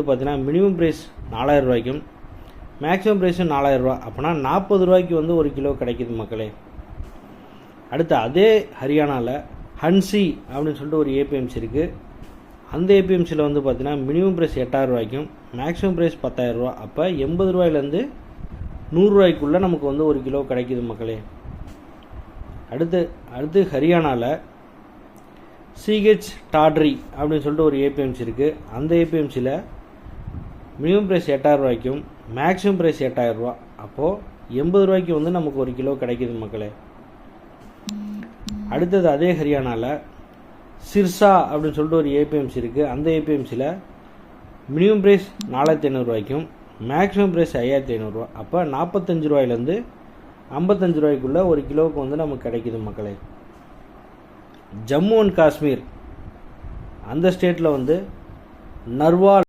பார்த்தீங்கன்னா minimum price நாலாயிரம் ரூபாய்க்கும் மேக்ஸிமம் ப்ரைஸும் நாலாயிரம் ரூபா. அப்போனா நாற்பது ரூபாய்க்கு வந்து ஒரு கிலோ கிடைக்குது மக்களே. அடுத்து அதே ஹரியானாவில் ஹன்சி அப்படின்னு சொல்லிட்டு ஒரு ஏபிஎம்சி இருக்குது அந்த ஏபிஎம்சியில் வந்து பார்த்தீங்கன்னா மினிமம் ப்ரைஸ் எட்டாயிரம் ரூபாய்க்கும் மேக்ஸிமம் ப்ரைஸ் பத்தாயிரம் ரூபா. அப்போ எண்பது ரூபாயிலேருந்து நூறுரூவாய்க்குள்ளே நமக்கு வந்து ஒரு கிலோ கிடைக்குது மக்களே. அடுத்து அடுத்து ஹரியானாவில் சிஹெச் டாட்ரி அப்படின்னு சொல்லிட்டு ஒரு ஏபிஎம்சி இருக்குது அந்த ஏபிஎம்சியில் மினிமம் ப்ரைஸ் எட்டாயிரம் ரூபாய்க்கும் மேக்ஸிமம் ப்ரைஸ் எட்டாயிரம் ரூபா. அப்போது எண்பது ரூபாய்க்கு வந்து நமக்கு ஒரு கிலோ கிடைக்குது மக்களே. அடுத்தது அதே ஹரியானாவில் சிர்சா அப்படின்னு சொல்லிட்டு ஒரு ஏபிஎம்சி இருக்குது அந்த ஏபிஎம்சியில் மினிமம் ப்ரைஸ் நாலாயிரத்தி ஐநூறுரூவாய்க்கும் மேக்ஸிமம் ப்ரைஸ் ஐயாயிரத்தி ஐநூறுரூவா அப்போ நாற்பத்தஞ்சு ரூபாயிலேருந்து ஐம்பத்தஞ்சு ரூபாய்க்குள்ளே ஒரு கிலோவுக்கு வந்து நமக்கு கிடைக்குது மக்களே. ஜம்மு அண்ட் காஷ்மீர் அந்த ஸ்டேட்டில் வந்து நர்வால்